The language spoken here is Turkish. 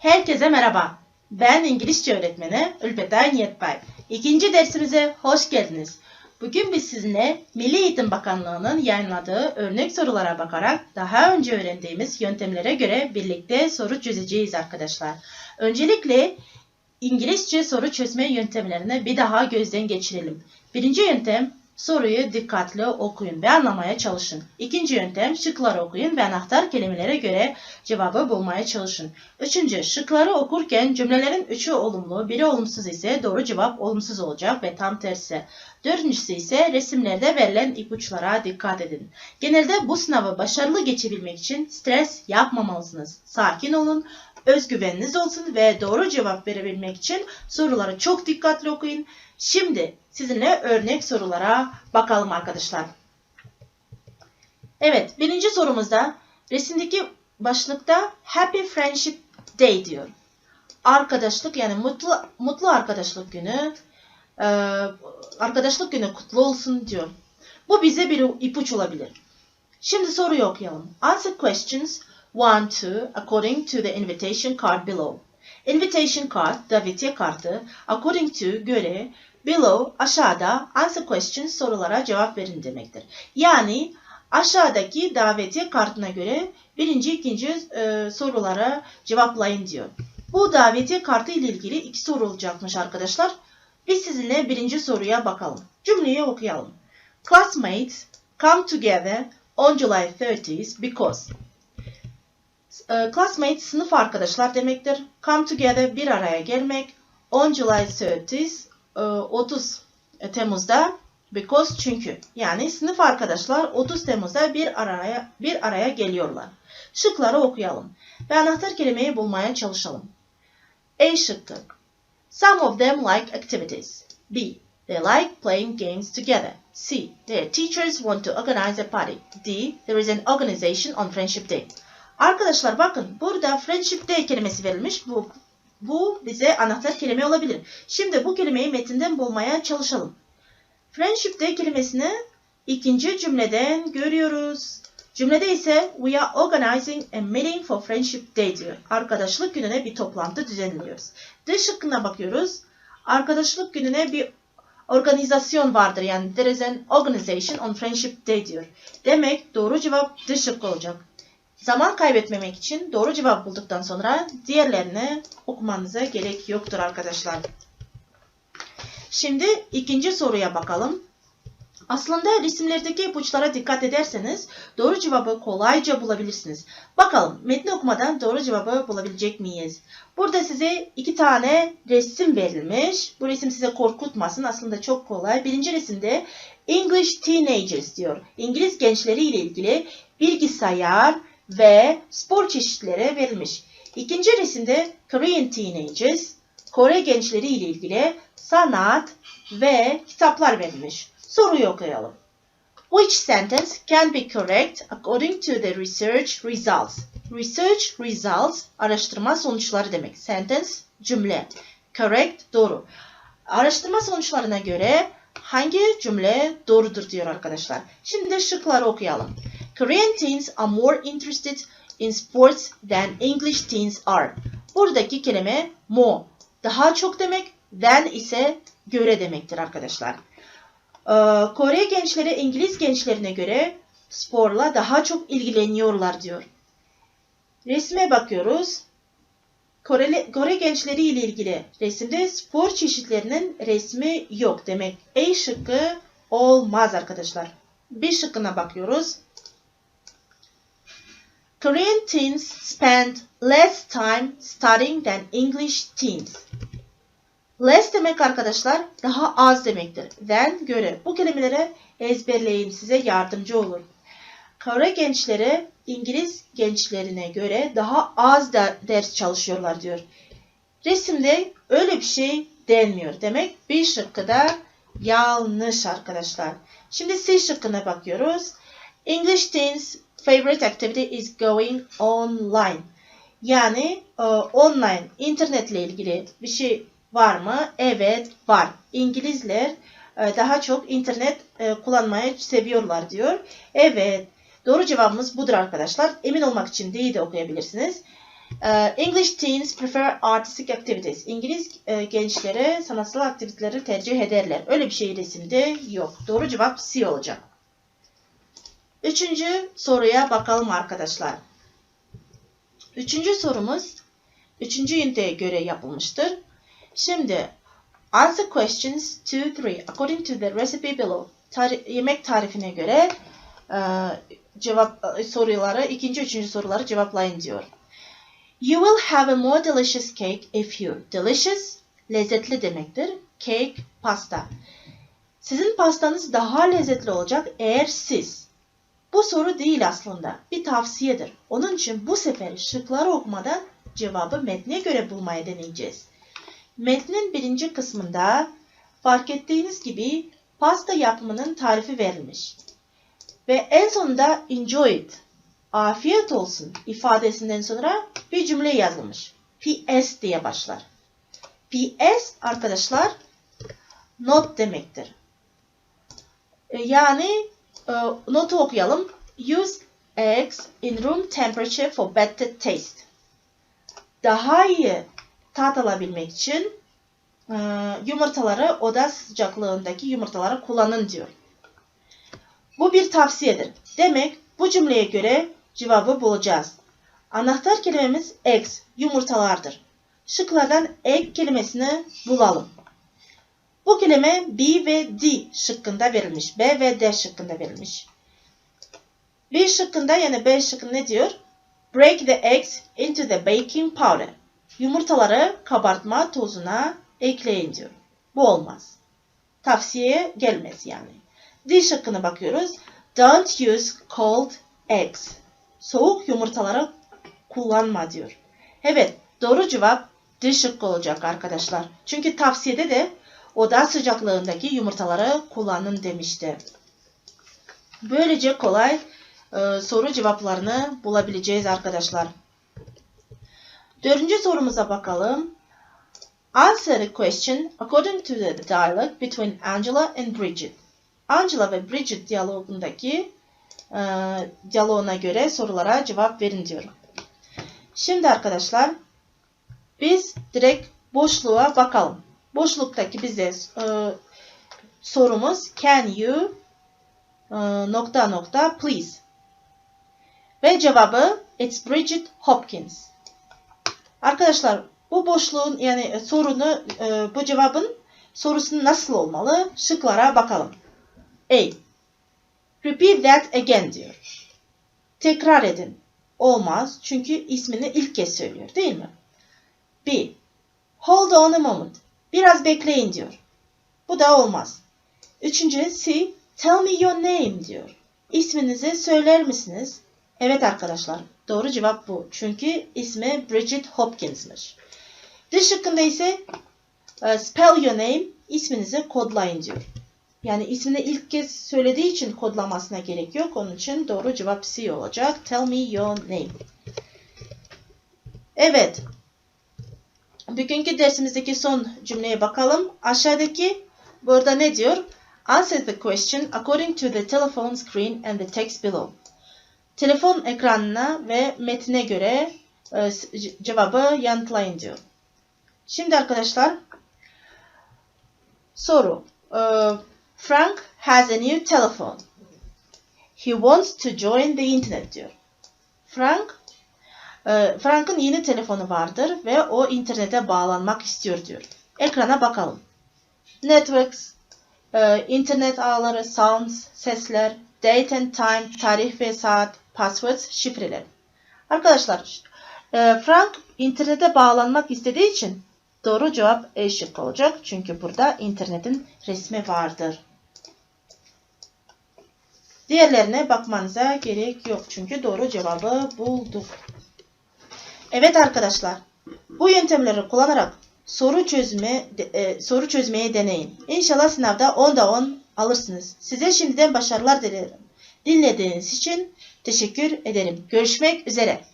Herkese merhaba. Ben İngilizce öğretmeni Ülpetay Niyetbay. İkinci dersimize hoş geldiniz. Bugün biz sizinle Milli Eğitim Bakanlığı'nın yayınladığı örnek sorulara bakarak daha önce öğrendiğimiz yöntemlere göre birlikte soru çözeceğiz arkadaşlar. Öncelikle İngilizce soru çözme yöntemlerini bir daha gözden geçirelim. Birinci yöntem soruyu dikkatli okuyun ve anlamaya çalışın. İkinci yöntem şıkları okuyun ve anahtar kelimelere göre cevabı bulmaya çalışın. Üçüncü şıkları okurken cümlelerin üçü olumlu, biri olumsuz ise doğru cevap olumsuz olacak ve tam tersi. Dördüncüsü ise resimlerde verilen ipuçlara dikkat edin. Genelde bu sınavı başarılı geçebilmek için stres yapmamalısınız. Sakin olun, özgüveniniz olsun ve doğru cevap verebilmek için soruları çok dikkatli okuyun. Şimdi sizinle örnek sorulara bakalım arkadaşlar. Evet, birinci sorumuzda resimdeki başlıkta Happy Friendship Day diyor. Arkadaşlık yani mutlu mutlu arkadaşlık günü, e, arkadaşlık günü kutlu olsun diyor. Bu bize bir ipuç olabilir. Şimdi soruyu okuyalım. Answer questions 1 2 according to the invitation card below. Invitation card, davetiye kartı, according to, göre, below, aşağıda, answer questions, sorulara cevap verin demektir. Yani aşağıdaki davetiye kartına göre birinci, ikinci e, sorulara cevaplayın diyor. Bu davetiye kartı ile ilgili iki soru olacakmış arkadaşlar. Biz sizinle birinci soruya bakalım. Cümleyi okuyalım. Classmates come together on July 30th because classmates sınıf arkadaşlar demektir. Come together bir araya gelmek. On July 30th e, 30 Temmuz'da because çünkü yani sınıf arkadaşlar 30 Temmuz'da bir araya bir araya geliyorlar. Şıkları okuyalım ve anahtar kelimeyi bulmaya çalışalım. A şıkkı. Some of them like activities. B. They like playing games together. C. Their teachers want to organize a party. D. There is an organization on Friendship Day. Arkadaşlar bakın burada Friendship Day kelimesi verilmiş. Bu, bu bize anahtar kelime olabilir. Şimdi bu kelimeyi metinden bulmaya çalışalım. Friendship Day kelimesini ikinci cümleden görüyoruz. Cümlede ise we are organizing a meeting for Friendship Day diyor. Arkadaşlık gününe bir toplantı düzenliyoruz. D şıkkına bakıyoruz. Arkadaşlık gününe bir organizasyon vardır. Yani there is an organization on Friendship Day diyor. Demek doğru cevap D şıkkı olacak. Zaman kaybetmemek için doğru cevap bulduktan sonra diğerlerini okumanıza gerek yoktur arkadaşlar. Şimdi ikinci soruya bakalım. Aslında resimlerdeki ipuçlara dikkat ederseniz doğru cevabı kolayca bulabilirsiniz. Bakalım metni okumadan doğru cevabı bulabilecek miyiz? Burada size iki tane resim verilmiş. Bu resim size korkutmasın. Aslında çok kolay. Birinci resimde English Teenagers diyor. İngiliz gençleri ile ilgili bilgisayar ve spor çeşitleri verilmiş. İkinci resimde Korean Teenagers, Kore gençleri ile ilgili sanat ve kitaplar verilmiş. Soruyu okuyalım. Which sentence can be correct according to the research results? Research results araştırma sonuçları demek. Sentence cümle. Correct doğru. Araştırma sonuçlarına göre hangi cümle doğrudur diyor arkadaşlar. Şimdi şıkları okuyalım. Korean teens are more interested in sports than English teens are. Buradaki kelime more. Daha çok demek, than ise göre demektir arkadaşlar. Ee, Kore gençleri İngiliz gençlerine göre sporla daha çok ilgileniyorlar diyor. Resme bakıyoruz. Koreli, Kore gençleri ile ilgili resimde spor çeşitlerinin resmi yok demek. E şıkkı olmaz arkadaşlar. Bir şıkkına bakıyoruz. Korean teens spend less time studying than English teens. Less demek arkadaşlar daha az demektir. Than göre. Bu kelimeleri ezberleyin size yardımcı olur. Kore gençleri İngiliz gençlerine göre daha az ders çalışıyorlar diyor. Resimde öyle bir şey denmiyor. Demek bir şıkkı da yanlış arkadaşlar. Şimdi C şıkkına bakıyoruz. English teens favorite activity is going online. Yani e, online, internetle ilgili bir şey var mı? Evet var. İngilizler e, daha çok internet e, kullanmayı seviyorlar diyor. Evet. Doğru cevabımız budur arkadaşlar. Emin olmak için D'yi de okuyabilirsiniz. Ee, English teens prefer artistic activities. İngiliz e, gençleri sanatsal aktiviteleri tercih ederler. Öyle bir şey resimde yok. Doğru cevap C olacak. Üçüncü soruya bakalım arkadaşlar. Üçüncü sorumuz üçüncü üniteye göre yapılmıştır. Şimdi answer questions 2-3 according to the recipe below. Tari yemek tarifine göre e, cevap e, soruları ikinci üçüncü soruları cevaplayın diyor. You will have a more delicious cake if you. Delicious lezzetli demektir. Cake pasta. Sizin pastanız daha lezzetli olacak eğer siz. Bu soru değil aslında. Bir tavsiyedir. Onun için bu sefer şıkları okumadan cevabı metne göre bulmaya deneyeceğiz. Metnin birinci kısmında fark ettiğiniz gibi pasta yapımının tarifi verilmiş. Ve en sonunda enjoy it, afiyet olsun ifadesinden sonra bir cümle yazılmış. PS diye başlar. PS arkadaşlar not demektir. E, Yani notu okuyalım. Use eggs in room temperature for better taste. Daha iyi tat alabilmek için e, yumurtaları oda sıcaklığındaki yumurtaları kullanın diyor. Bu bir tavsiyedir. Demek bu cümleye göre cevabı bulacağız. Anahtar kelimemiz eggs, yumurtalardır. Şıklardan egg kelimesini bulalım. Bu kelime B ve D şıkkında verilmiş. B ve D şıkkında verilmiş. B şıkkında yani B şıkkında ne diyor? Break the eggs into the baking powder. Yumurtaları kabartma tozuna ekleyin diyor. Bu olmaz. Tavsiyeye gelmez yani. D şıkkına bakıyoruz. Don't use cold eggs. Soğuk yumurtaları kullanma diyor. Evet doğru cevap D şıkkı olacak arkadaşlar. Çünkü tavsiyede de oda sıcaklığındaki yumurtaları kullanın demişti. Böylece kolay e, soru cevaplarını bulabileceğiz arkadaşlar. Dördüncü sorumuza bakalım. Answer the question according to the dialogue between Angela and Bridget. Angela ve Bridget diyalogundaki e, diyaloğuna göre sorulara cevap verin diyorum. Şimdi arkadaşlar biz direkt boşluğa bakalım. Boşluktaki bize e, sorumuz can you e, nokta nokta please ve cevabı it's Bridget Hopkins. Arkadaşlar bu boşluğun yani sorunu e, bu cevabın sorusu nasıl olmalı? Şıklara bakalım. A. Repeat that again diyor. Tekrar edin. Olmaz çünkü ismini ilk kez söylüyor değil mi? B. Hold on a moment. Biraz bekleyin diyor. Bu da olmaz. Üçüncü C. Tell me your name diyor. İsminizi söyler misiniz? Evet arkadaşlar. Doğru cevap bu. Çünkü ismi Bridget Hopkins'miş. D şıkkında ise e, spell your name isminizi kodlayın diyor. Yani ismini ilk kez söylediği için kodlamasına gerek yok. Onun için doğru cevap C olacak. Tell me your name. Evet. Bugünkü dersimizdeki son cümleye bakalım. Aşağıdaki burada ne diyor? Answer the question according to the telephone screen and the text below. Telefon ekranına ve metine göre e, cevabı yanıtlayın diyor. Şimdi arkadaşlar soru. E, Frank has a new telephone. He wants to join the internet diyor. Frank Frank'ın yeni telefonu vardır ve o internete bağlanmak istiyor diyor. Ekrana bakalım. Networks, e, internet ağları, sounds, sesler, date and time, tarih ve saat, passwords, şifreler. Arkadaşlar, e, Frank internete bağlanmak istediği için doğru cevap E şıkkı olacak. Çünkü burada internetin resmi vardır. Diğerlerine bakmanıza gerek yok. Çünkü doğru cevabı bulduk. Evet arkadaşlar, bu yöntemleri kullanarak soru çözme e, soru çözmeye deneyin. İnşallah sınavda 10'da 10 alırsınız. Size şimdiden başarılar dilerim. Dinlediğiniz için teşekkür ederim. Görüşmek üzere.